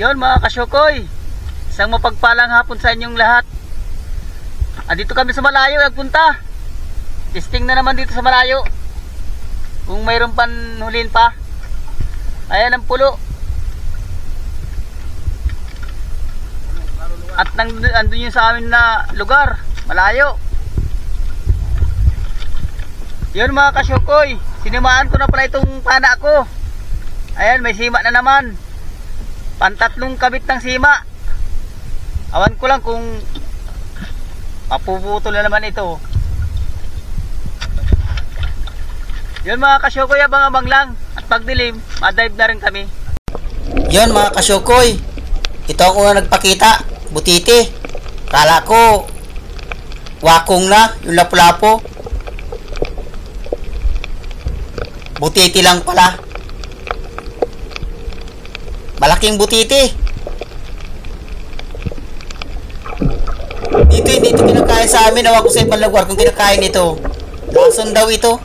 Yon mga kasyokoy, isang mapagpalang hapon sa inyong lahat. Andito kami sa malayo nagpunta. Testing na naman dito sa malayo. Kung mayroon pan hulin pa. Ayan ang pulo. At nang, andun yung sa amin na lugar, malayo. Yun mga kasyokoy, sinimaan ko na pala itong pana ko. Ayan, may sima na naman. Pantatlong kabit ng sima. Awan ko lang kung mapuputol na naman ito. Yun mga kasyokoy, abang-abang lang. At pagdilim, madive na rin kami. Yun mga kasyokoy, ito ang una nagpakita. Butiti. Kala ko, wakong na, yung lapu-lapo. Butiti lang pala. Malaking butiti. Dito hindi ito kinakain sa amin. Awa ko sa ibang lugar kung kinakain ito. Lason daw ito.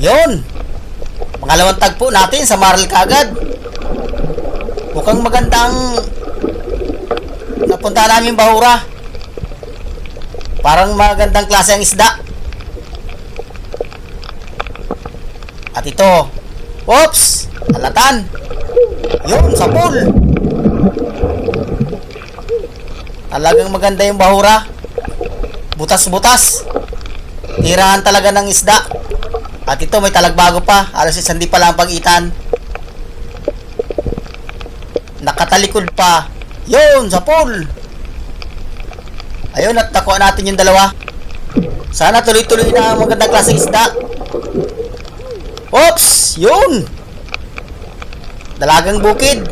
Yon. Pangalawang tagpo natin sa Maral kagad. Mukhang magandang napunta namin bahura. Parang magandang klase ang isda. At ito, Oops! Alatan! Yun, sa pool! Talagang maganda yung bahura. Butas-butas. Tirahan talaga ng isda. At ito, may talagbago pa. Alas isang di pa lang ang pagitan. Nakatalikod pa. Yun, sa pool! Ayun, at nakuha natin yung dalawa. Sana tuloy-tuloy na ang magandang klaseng isda. Oops! Yun! Dalagang bukid.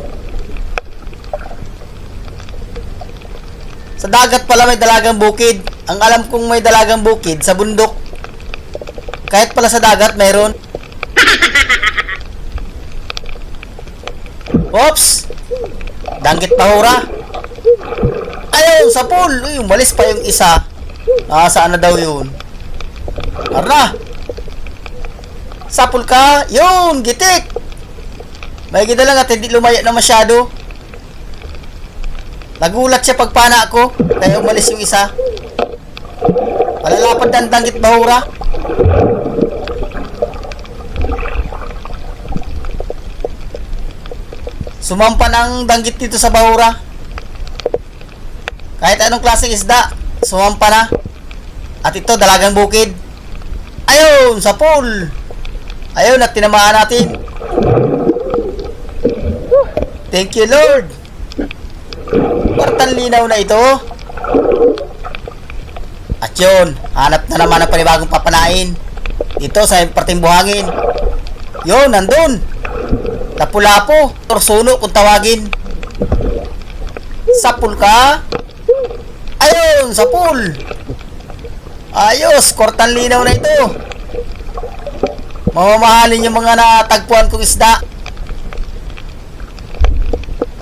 Sa dagat pala may dalagang bukid. Ang alam kong may dalagang bukid sa bundok. Kahit pala sa dagat mayroon. Oops! Danggit pahura. Ayun, sa pool. Uy, umalis pa yung isa. Ah, saan na daw yun? Arna! Sapul ka. Yun, gitik. May ganda lang at hindi lumaya na masyado. Nagulat siya pagpana ko. Kaya umalis yung isa. Malalapad ang danggit bahura. Sumampa ng danggit dito sa bahura. Kahit anong klaseng isda, sumampa na. At ito, dalagang bukid. Ayun, sa pool. Ayun, at tinamaan natin. Thank you, Lord. Kwartang linaw na ito. At yun, hanap na naman ng panibagong papanain. Dito sa parting buhangin. Yun, nandun. Lapu-lapo. Torsuno kung tawagin. Sapul ka. Ayun, sa pool. Ayos, kwartang linaw na ito. Mamamahalin yung mga natagpuan kong isda.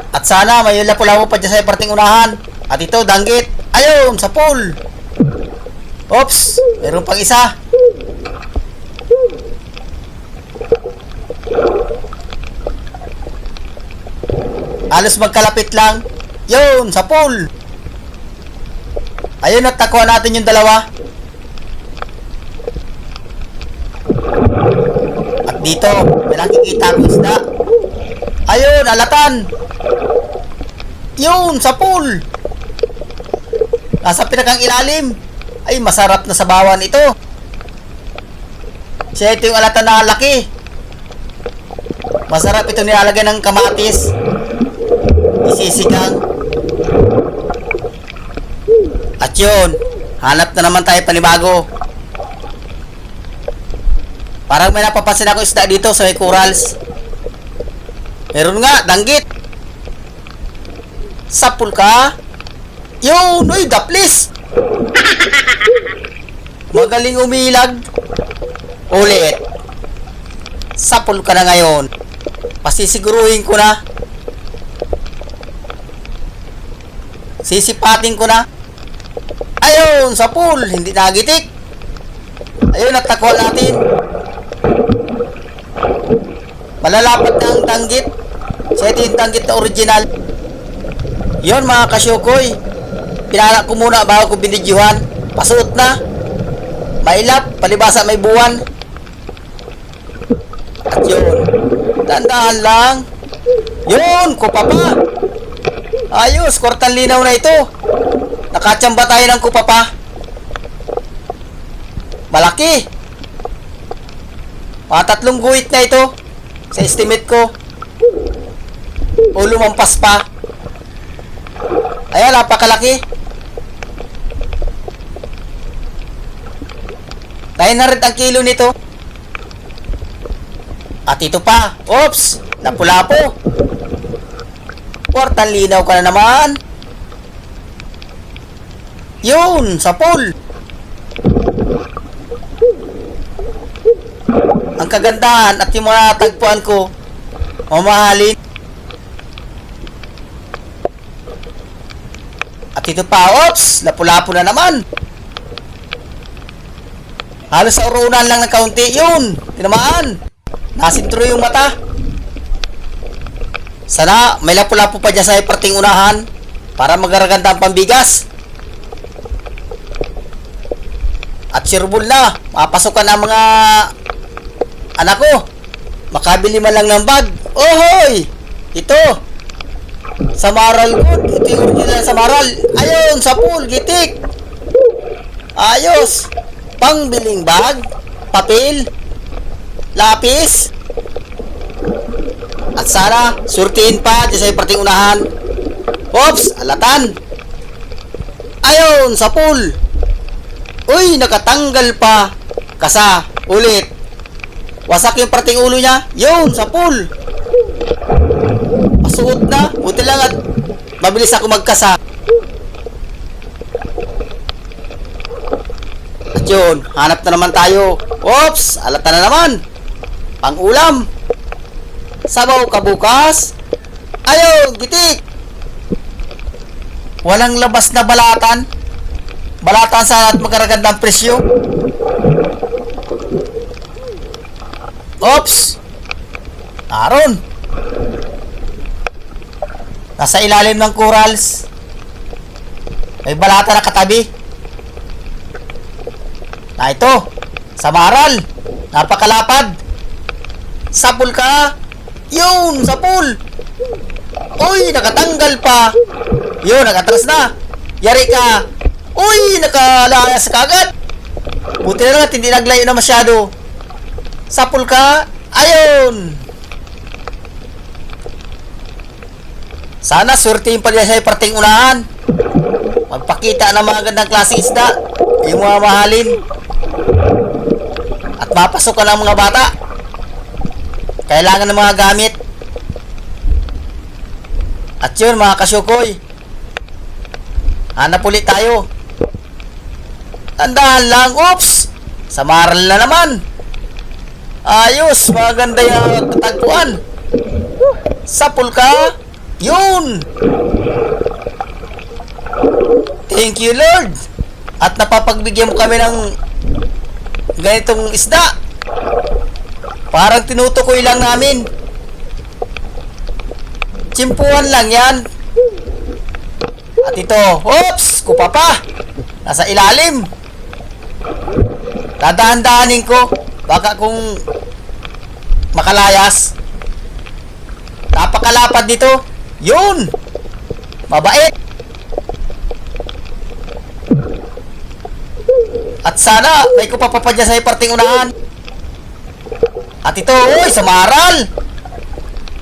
At sana may lapu-lapu pa dyan sa parting unahan. At ito, danggit. Ayun, sa pool. Oops, meron pang isa. Alos magkalapit lang. Yun, sa pool. Ayun, at nakuha natin yung dalawa. Dito, may nakikita akong isda. Ayun, alatan. Yun, sa pool. Nasa pinakang ilalim. Ay, masarap na sa bawan ito. Siya ito yung alatan na laki. Masarap ito nilalagyan ng kamatis. Isisigang. At yun, hanap na naman tayo panibago. Parang may napapansin ako isda dito sa may corals. Meron nga, danggit. Sapul ka. Yun, uy, daplis. Magaling umilag. Ulit. Sapul ka na ngayon. Pasisiguruhin ko na. Sisipatin ko na. Ayun, sa pool. Hindi nagitik. Ayun, natakwa natin. Palalapat na ang tanggit. So ito yung tanggit na original. Yon mga kasyokoy. Pinala ko muna bago ko binidyuhan. Pasuot na. Mailap, palibasa may buwan. At yun. Tandaan lang. Yun, kupa pa. Ayos, kwartang linaw na ito. Nakatsamba tayo ng kupa pa. Malaki. Mga tatlong guhit na ito. Sa estimate ko. O lumampas pa. Ayan, napakalaki. 900 ang kilo nito. At ito pa. Oops! Napula po. Kwartang linaw ka na naman. Yun! Sa pool. Ang kagandahan at yung mga tagpuan ko, mamahalin. At ito pa, oops! Lapu-lapo na naman. Halos sa urunan lang ng kaunti. Yun! Tinamaan. Nasintro yung mata. Sana may lapu-lapo pa dyan sa parting unahan para magaraganda ang pambigas. At sureball na. Mapasok ka na mga anak ko. Makabili man lang ng bag. Ohoy! Ito. Samaral good. Ito yung original Samaral. Ayun, sa pool. Gitik. Ayos. Pangbiling bag. Papel. Lapis. At sana, surtiin pa dyan sa parting unahan. Oops, alatan. Ayun, sa pool. Uy, nakatanggal pa. Kasa, ulit. Wasak yung parting ulo niya. Yun, sa pool. Pasuot na. Buti lang at mabilis ako magkasa. At yun, hanap na naman tayo. Oops, alata na naman. Pang-ulam. Sabaw ka bukas. Ayun, gitik. Walang labas na balatan. Balatan sana at magkaragandang presyo. Oops! Aron! Nasa ilalim ng corals. May balata na katabi. Na ito. Samaral. Napakalapad. Sapul ka. Yun! Sapul! Uy! Nakatanggal pa. Yun! Nakatras na. Yari ka. Uy! Nakalayas ka agad. Buti na lang at hindi naglayo na masyado. Sapul ka. Ayun! Sana surtihin pa niya siya parting unahan. Magpakita ng mga gandang klaseng isda. Yung mga mahalin. At mapasok ka ng mga bata. Kailangan ng mga gamit. At yun mga kasyukoy. Hanap ulit tayo. Tandaan lang. Oops! Samaral na naman. Ayos. Maganda yung tatagpuan. Sapul ka. Yun! Thank you, Lord! At napapagbigyan mo kami ng ganitong isda. Parang tinutukoy lang namin. Chimpuan lang yan. At ito, oops, kupa pa. Nasa ilalim. Dadahan-dahanin ko. Baka kung makalayas. Napakalapad dito. Yun! Mabait! At sana, may kupapapadya sa parting unahan. At ito, uy, samaral!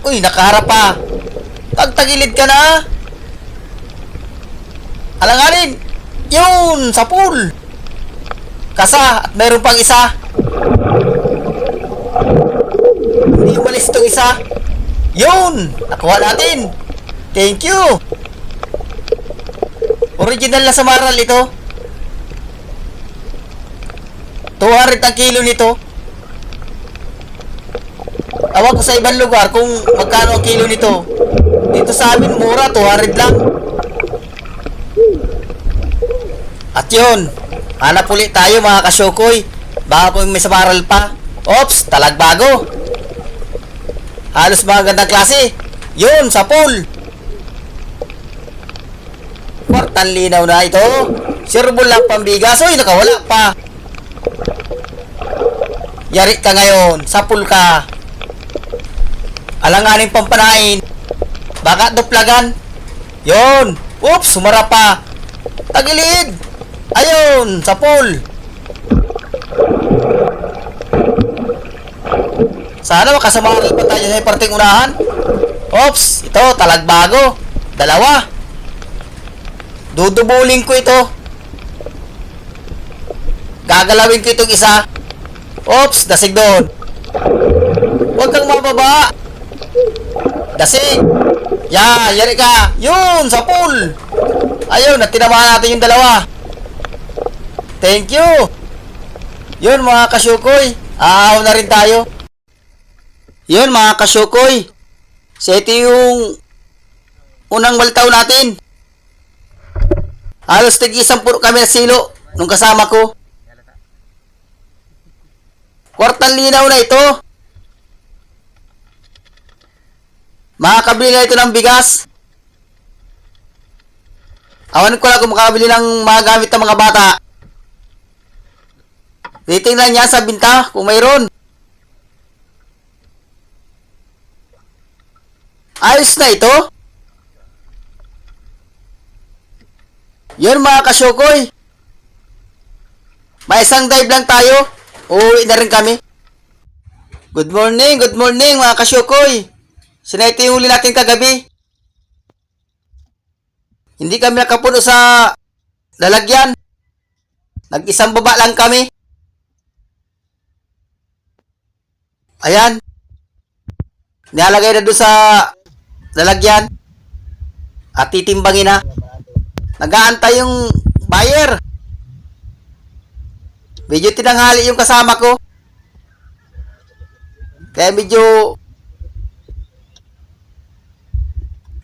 Uy, nakaharap pa. Tagtagilid ka na. Alanganin! Yun, sa pool! Kasa, at meron pang isa. Hindi umalis itong isa. Yun! Nakuha natin! Thank you! Original na samaral ito. 200 ang kilo nito. Tawag ko sa ibang lugar kung magkano ang kilo nito. Dito sa amin, mura, 200 lang. At yun, hanap ulit tayo mga kasyokoy. Baka kung may samaral pa. Oops, talagbago. Halos mga gandang klase. Yun, sa pool. Kwartan linaw na ito. Sirbol lang pambigas. Uy, nakawala pa. Yari ka ngayon. Sa pool ka. Alanganin pampanain. Baka duplagan. Yun. Oops, sumara pa. Tagilid. Ayun, sa pool. Sana makasamahan pa tayo sa parting unahan. Ops, ito, talagbago. Dalawa. Dudubulin ko ito. Gagalawin ko itong isa. Ops, dasig doon. Huwag kang mababa. Dasig. Yan, yari ka. Yun, sa pool. Ayun, at tinamaan natin yung dalawa. Thank you. Yun, mga kasyukoy. Aahaw na rin tayo. Yun, mga kasyukoy. So, ito yung unang waltaw natin. Halos tig isang puro kami na silo nung kasama ko. Kwartang linaw na ito. Makakabili na ito ng bigas. Awan ko lang kung makakabili ng mga gamit ng mga bata. Titingnan niya sa binta kung mayroon. Ayos na ito. Yun mga kasyokoy. May isang dive lang tayo. Uuwi na rin kami. Good morning, good morning mga kasyokoy. Sinayto yung huli natin kagabi. Hindi kami nakapuno sa lalagyan. Nag-isang baba lang kami. Ayan. Nilalagay na doon sa lalagyan. At titimbangin na. Nagaantay yung buyer. Medyo tinanghali yung kasama ko. Kaya medyo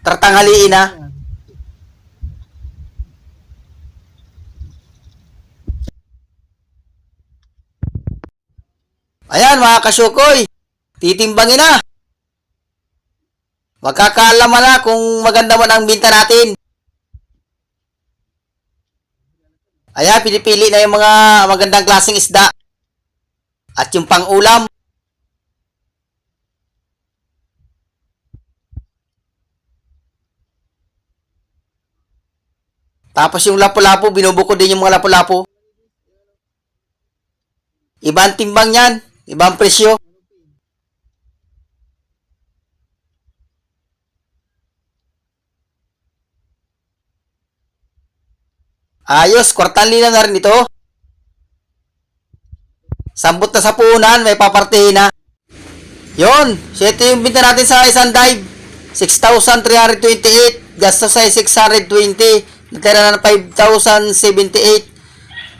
tartanghaliin na. Ayan mga kasyukoy, titimbangin na. Magkakaalaman na kung maganda man ang binta natin. Ayan, pinipili na yung mga magandang klaseng isda. At yung pang-ulam. Tapos yung lapu-lapu, binubuko din yung mga lapu-lapu. Ibang timbang yan. Ibang presyo. Ayos, kwartan lina na rin ito. Sambot na sa punan, may papartihin na. Yon, so ito yung binta natin sa isang dive. 6,328. Gastos ay 620. Natira na ng 5,078.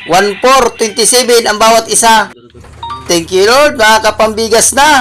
1,427 ang bawat isa. Thank you Lord, mga kapambigas na.